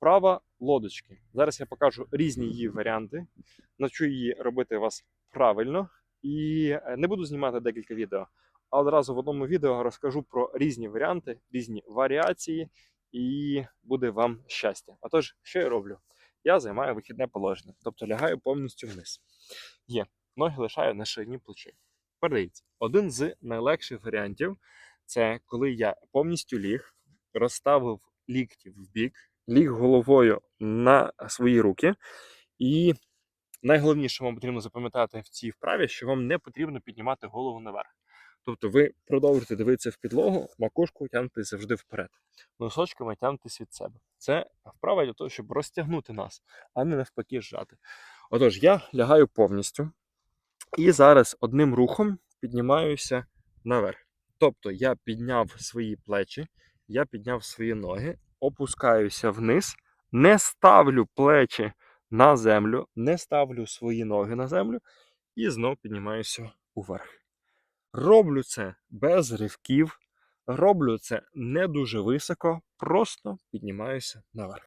Вправа лодочки. Зараз я покажу різні її варіанти. Навчу її робити вас правильно. І е, не буду знімати декілька відео, а одразу в одному відео розкажу про різні варіанти, різні варіації, і буде вам щастя. Отож, що я роблю? Я займаю вихідне положення, тобто лягаю повністю вниз. Є, ноги лишаю на ширині плечей. Передивіться, один з найлегших варіантів це коли я повністю ліг, розставив лікті в бік, ліг головою на свої руки. І найголовніше, що вам потрібно запам'ятати в цій вправі, що вам не потрібно піднімати голову наверх. Тобто ви продовжуєте дивитися в підлогу, макушку тягнути завжди вперед. Носочками тягнутися від себе. Це вправа для того, щоб розтягнути нас, а не навпаки зжати. Отож, я лягаю повністю і зараз одним рухом піднімаюся наверх. Тобто я підняв свої плечі, я підняв свої ноги, опускаюся вниз, не ставлю плечі на землю, не ставлю свої ноги на землю і знов піднімаюся уверх. Роблю це без ривків, роблю це не дуже високо, просто піднімаюся наверх.